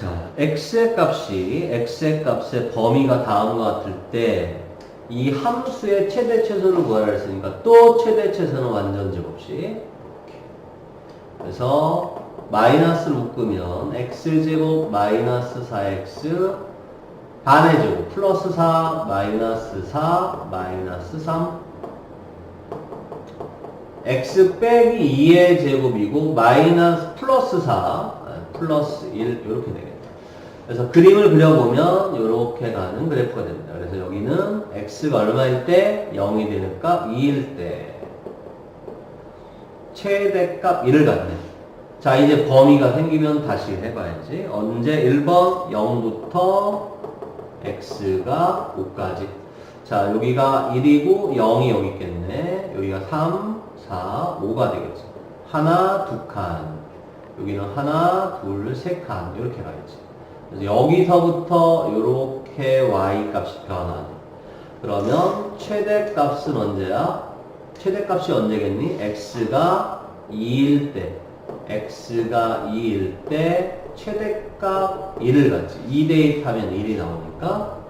자, x의 값이 x의 값의 범위가 다음과 같을 때 이 함수의 최대 최소를 구하라 했으니까 또 최대 최소는 완전 제곱식. 그래서 마이너스를 묶으면 x제곱 마이너스 4x 반의 제곱 플러스 4 마이너스 4 마이너스 3 x 빼기 2의 제곱이고 마이너스 플러스 4 아, 플러스 1 이렇게 되겠다. 그래서 그림을 그려보면 이렇게 가는 그래프가 됩니다. 그래서 여기는 x가 얼마일 때 0이 되는 값 2일 때 최대값 1을 갖네. 자 이제 범위가 생기면 다시 해봐야지. 언제 1번 0부터 x가 5까지. 자 여기가 1이고 0이 여기 있겠네. 여기가 3, 4, 5가 되겠죠. 하나, 두 칸. 여기는 하나, 둘, 세 칸. 이렇게 가야지. 그래서 여기서부터 이렇게 y 값이 변하네. 그러면 최대 값은 언제야? 최대 값이 언제겠니? x가 2일 때 x가 2일 때 최대값 1을 갖지 2 대입하면 1이 나오니까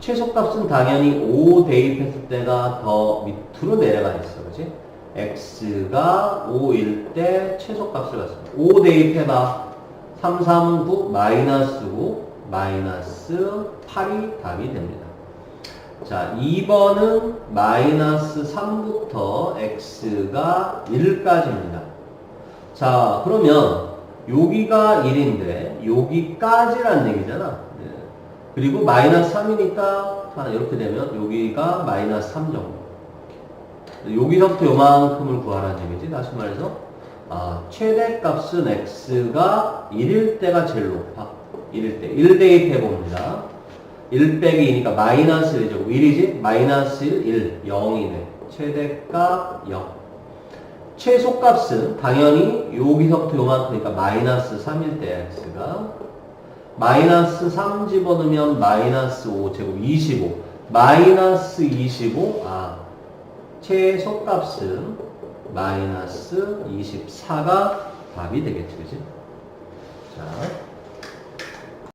최소값은 당연히 5 대입했을 때가 더 밑으로 내려가 있어 그지? X가 5일 때 최소값을 갖습니다 5 대입해봐 3, 3, 9 마이너스 9 마이너스 8이 답이 됩니다 자, 2번은 마이너스 3부터 x가 1까지입니다. 자, 그러면 여기가 1인데 여기까지란 얘기잖아. 네. 그리고 마이너스 3이니까 자, 이렇게 되면 여기가 마이너스 3 정도. 여기서부터 요만큼을 구하라는 얘기지. 다시 말해서 아, 최대값은 x가 1일 때가 제일 높아. 1일 때. 1 대입해 봅니다. 1 빼기 2니까 마이너스 1이죠. 1이지? 마이너스 1, 1, 0이네. 최대값 0. 최소값은 당연히 여기서부터 요만큼이니까 마이너스 3일 때 x가 마이너스 3 집어넣으면 마이너스 5 제곱 25 마이너스 25 아, 최소값은 마이너스 24가 답이 되겠죠. 그지? 자.